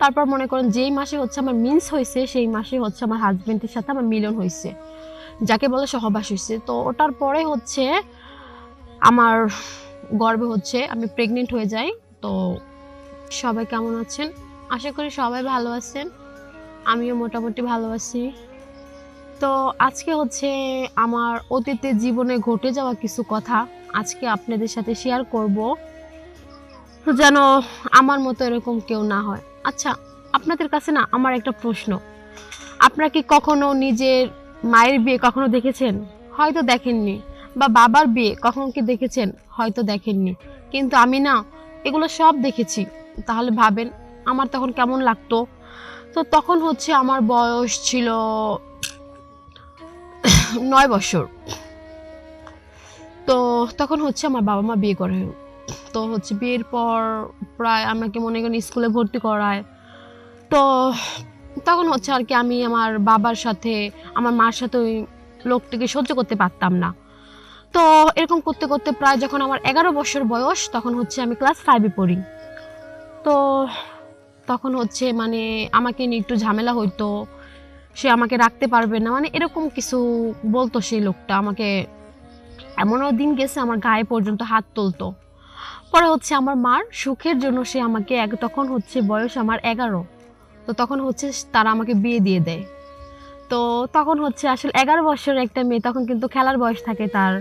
তারপর মনে করেন যেই মাসে হচ্ছে আমার মিন্স হয়েছে, সেই মাসে হচ্ছে আমার হাজব্যান্ডের সাথে আমার মিলন হয়েছে। যাকে বলে সহবাস হয়েছে। তো ওটার পরে হচ্ছে আমার গর্বে হচ্ছে আমি প্রেগনেন্ট হয়ে যাই। তো সবাই কেমন আছেন? আশা করি সবাই ভালো আছেন। আমিও মোটামুটি ভালো আছি। তো আজকে হচ্ছে আমার অতীতে জীবনে ঘটে যাওয়া কিছু কথা আজকে আপনাদের সাথে শেয়ার করব। যেন আমার মতো এরকম কেউ না হয়। আচ্ছা আপনাদের কাছে না আমার একটা প্রশ্ন। আপনারা কি কখনো নিজের মায়ের বিয়ে কখনো দেখেছেন? হয়তো দেখেননি। বা বাবার বিয়ে কখনো কি দেখেছেন? হয়তো দেখেননি। কিন্তু আমি না এগুলো সব দেখেছি। তাহলে ভাবেন, আমার তখন কেমন লাগতো? তো তখন হচ্ছে আমার বয়স ছিল নয় বছর। তো তখন হচ্ছে আমার বাবা মা বিয়ে করে। তো হচ্ছে বিয়ের পর প্রায় আমাকে মনে করেন স্কুলে ভর্তি করায়। তো তখন হচ্ছে আর কি আমি আমার বাবার সাথে, আমার মার সাথে ওই লোকটিকে সহ্য করতে পারতাম না। তো এরকম করতে করতে প্রায় যখন আমার এগারো বছর বয়স, তখন হচ্ছে আমি ক্লাস ফাইভে পড়ি। তো তখন হচ্ছে মানে আমাকে নিয়ে একটু ঝামেলা হইতো, সে আমাকে রাখতে পারবে না মানে এরকম কিছু বলতো সেই লোকটা আমাকে। এমনও দিন গেছে আমার গায়ে পর্যন্ত হাত তুলতো। পরে হচ্ছে আমার মার, সুখের জন্য সে আমাকে এক, তখন হচ্ছে বয়স আমার এগারো। তো তখন হচ্ছে তারা আমাকে বিয়ে দিয়ে দেয়। তো তখন হচ্ছে আসলে এগারো বছরের একটা মেয়ে, তখন কিন্তু খেলার বয়স থাকে তার।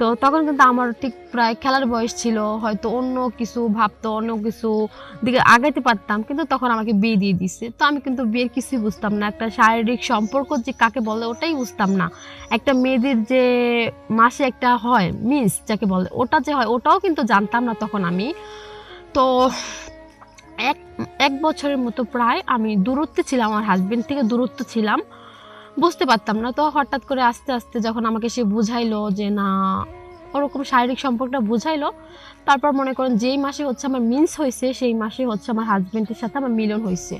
তো তখন কিন্তু আমার ঠিক প্রায় খেলার বয়স ছিল, হয়তো অন্য কিছু ভাবতো, অন্য কিছু দিকে আগাইতে পারতাম, কিন্তু তখন আমাকে বিয়ে দিয়ে দিছে। তো আমি কিন্তু বিয়ের কিছুই বুঝতাম না, একটা শারীরিক সম্পর্ক যে কাকে বলে ওটাই বুঝতাম না। একটা মেয়েদের যে মাসে একটা হয়, মিস যাকে বলে, ওটা যে হয়, ওটাও কিন্তু জানতাম না তখন আমি। তো এক এক বছরের মতো প্রায় আমি দূরত্বে ছিলাম, আমার হাজব্যান্ড থেকে দূরত্ব ছিলাম। বুঝতে পারতাম না। তো হঠাৎ করে আস্তে আস্তে যখন আমাকে সে বুঝাইলো যে না, ওরকম শারীরিক সম্পর্কটা বুঝাইলো, তারপর মনে করেন যেই মাসে হচ্ছে আমার মিন্স হয়েছে সেই মাসে হচ্ছে আমার হাজবেন্ডের সাথে আমার মিলন হয়েছে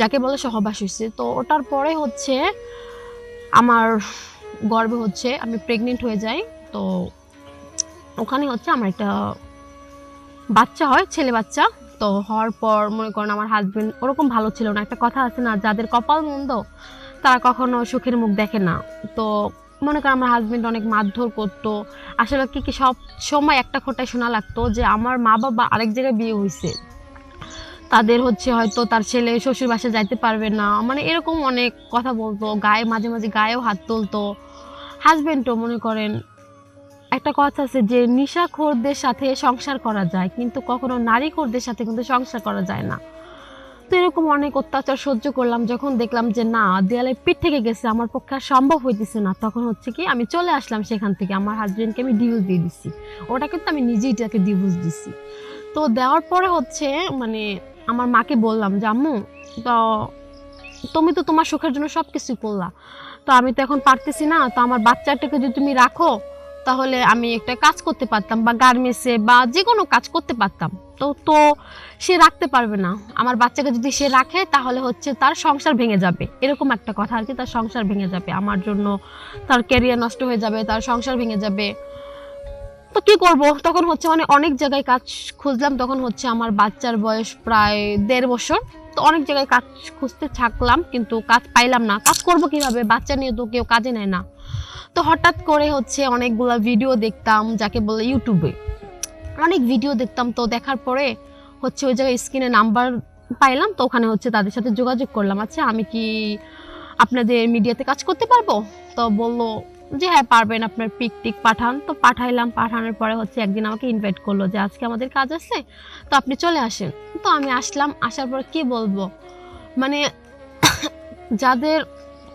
যাকে বলে সহবাস হয়েছে তো ওটার পরে হচ্ছে আমার গর্বে হচ্ছে আমি প্রেগনেন্ট হয়ে যাই। তো ওখানে হচ্ছে আমার একটা বাচ্চা হয়, ছেলে বাচ্চা। তো হওয়ার পর মনে করেন আমার হাজবেন্ড ওরকম ভালো ছিল না। একটা কথা আছে না, যাদের কপাল মন্দ তারা কখনো সুখের মুখ দেখে না। তো মনে করেন আমার হাজবেন্ড অনেক মারধর করতো। আসলে কি কি সব সময় একটা খোটায় শোনা লাগতো যে আমার মা বাবা আরেক জায়গায় বিয়ে হয়েছে তাদের হচ্ছে হয়তো তার ছেলে শ্বশুর বাসায় যাইতে পারবে না। মানে এরকম অনেক কথা বলতো। গায়ে মাঝে মাঝে গায়েও হাত তুলতো। হাজবেন্ডও মনে করেন একটা কথা আছে যে নিশাখোরদের সাথে সংসার করা যায়, কিন্তু কখনো নারী নারীখোরদের সাথে কিন্তু সংসার করা যায় না। তো এরকম অনেক অত্যাচার সহ্য করলাম, যখন দেখলাম যে না দেয়ালে পিঠ থেকে গেছে, আমার পক্ষে সম্ভব হইতেছে না। তখন হচ্ছে কি, আমি চলে আসলাম সেখান থেকে, আমার হাজবেন্ডকে আমি ডিভোর্স দিয়ে দিচ্ছি ওটা কিন্তু আমি নিজেই তাকে ডিভোর্স দিচ্ছি তো দেওয়ার পরে হচ্ছে মানে আমার মাকে বললাম যে, আম্মু, তো তুমি তো তোমার সুখের জন্য সব কিছুই করলা। তো আমি তো এখন পারতেছি না, তো আমার বাচ্চাটাকে যদি তুমি রাখো তাহলে আমি একটা কাজ করতে পারতাম বা গার্মেন্টসে বা যে কোনো কাজ করতে পারতাম। তো তো সে রাখতে পারবে না। আমার বাচ্চাকে যদি সে রাখে, তাহলে হচ্ছে তার সংসার ভেঙে যাবে। এরকম একটা কথা আর কি, তার সংসার ভেঙে যাবে। আমার জন্য তার ক্যারিয়ার নষ্ট হয়ে যাবে, তার সংসার ভেঙে যাবে। তো কি করব? তখন হচ্ছে মানে অনেক জায়গায় কাজ খুঁজলাম। তখন হচ্ছে আমার বাচ্চার বয়স প্রায় দেড় বছর। তো অনেক জায়গায় কাজ খুঁজতে থাকলাম, কিন্তু কাজ পাইলাম না। কাজ করব কীভাবে? বাচ্চা নিয়ে তো কেউ কাজে নেয় না। তো হঠাৎ করে হচ্ছে অনেকগুলা ভিডিও দেখতাম, যাকে বলে ইউটিউবে অনেক ভিডিও দেখতাম, তো দেখার পরে হচ্ছে ওই জায়গায় স্ক্রিনে নাম্বার পাইলাম, তো ওখানে হচ্ছে তাদের সাথে যোগাযোগ করলাম। আচ্ছা আমি কি আপনাদের মিডিয়াতে কাজ করতে পারব? তো বলল যে হ্যাঁ পারবেন আপনার পিক টিক পাঠান। তো পাঠাইলাম, পাঠানোর পরে হচ্ছে একদিন আমাকে ইনভাইট করল যে, আজকে আমাদের কাজ আছে, তো আপনি চলে আসেন। তো আমি আসলাম, আসার পর কি বলব? মানে যাদের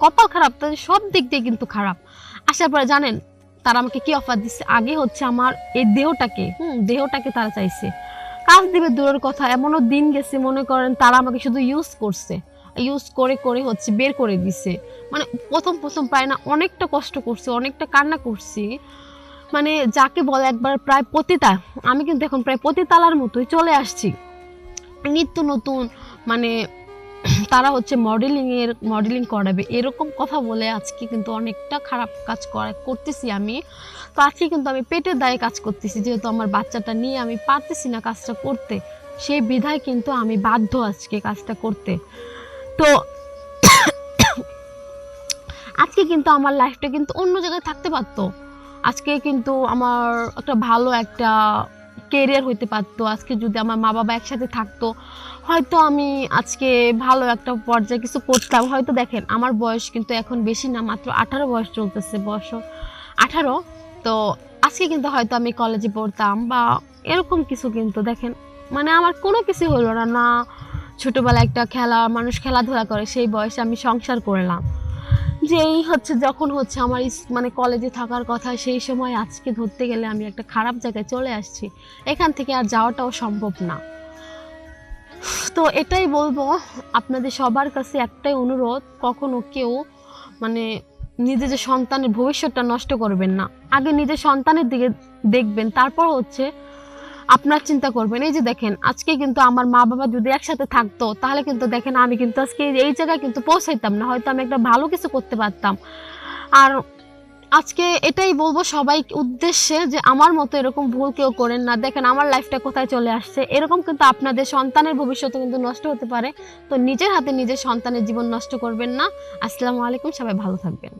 কপাল খারাপ, তাদের সব দিক দিয়ে কিন্তু খারাপ। আসার পরে জানেন, তারা আমাকে কি অফার দিচ্ছে আগে হচ্ছে আমার এই দেহটাকে, হুম, দেহটাকে তারা চাইছে। কাজ দিবে দূরের কথা, এমনও দিন গেছে, মনে করেন তারা আমাকে শুধু ইউজ করছে। ইউজ করে করে হচ্ছে বের করে দিছে। মানে প্রথম প্রথম প্রায় না অনেকটা কষ্ট করছি, অনেকটা কান্না করছি। মানে যাকে বলে একবার প্রায় পতিতা, আমি কিন্তু এখন প্রায় পতিতালার মতোই চলে আসছি। নিত্য নতুন মানে তারা হচ্ছে মডেলিং এর মডেলিং করাবে। এরকম কথা বলে আজকে কিন্তু অনেকটা খারাপ কাজ করা, করতেছি আমি। তো আজকে কিন্তু আমি পেটের দায়ে কাজ করতেছি, যেহেতু আমার বাচ্চাটা নিয়ে আমি পারতেছি না কাজটা করতে। সেই বিধায় কিন্তু আমি বাধ্য আজকে কাজটা করতে। তো আজকে কিন্তু আমার লাইফটা কিন্তু অন্য জায়গায় থাকতে পারতো। আজকে কিন্তু আমার একটা ভালো একটা কেরিয়ার হইতে পারতো, আজকে যদি আমার মা বাবা একসাথে থাকতো, হয়তো আমি আজকে ভালো একটা পর্যায়ে কিছু করতাম। হয়তো দেখেন, আমার বয়স কিন্তু এখন বেশি না, মাত্র আঠারো বয়স চলতেছে বয়স। আঠারো? তো আজকে কিন্তু হয়তো আমি কলেজে পড়তাম বা এরকম কিছু কিন্তু দেখেন মানে আমার কোনো কিছু হলো না না ছোটবেলায় একটা খেলা, মানুষ খেলাধুলা করে, সেই বয়সে আমি সংসার করলাম। যেই হচ্ছে, যখন হচ্ছে আমার মানে কলেজে থাকার কথা, সেই সময় আজকে ধরতে গেলে আমি একটা খারাপ জায়গায় চলে আসছি। এখান থেকে আর যাওয়াটাও সম্ভব না। তো এটাই বলব, আপনাদের সবার কাছে একটাই অনুরোধ, কখনো কেউ মানে নিজের যে সন্তানের ভবিষ্যৎটা নষ্ট করবেন না। আগে নিজের সন্তানের দিকে দেখবেন, তারপর হচ্ছে আপনার চিন্তা করবেন, এই যে দেখেন, আজকে কিন্তু আমার মা বাবা যদি একসাথে থাকতো, তাহলে কিন্তু দেখেন আমি কিন্তু আজকে এই জায়গায় কিন্তু পৌঁছাইতাম না, হয়তো আমি একটা ভালো কিছু করতে পারতাম। আর আজকে এটাই বলব সবাই উদ্দেশ্যে যে আমার মতো এরকম ভুল কেউ করেন না। দেখেন, আমার লাইফটা কোথায় চলে আসছে, এরকম কিন্তু আপনাদের সন্তানের ভবিষ্যৎ কিন্তু নষ্ট হতে পারে। তো নিজের হাতে নিজের সন্তানের জীবন নষ্ট করবেন না। আসসালামু আলাইকুম, সবাই ভালো থাকবেন।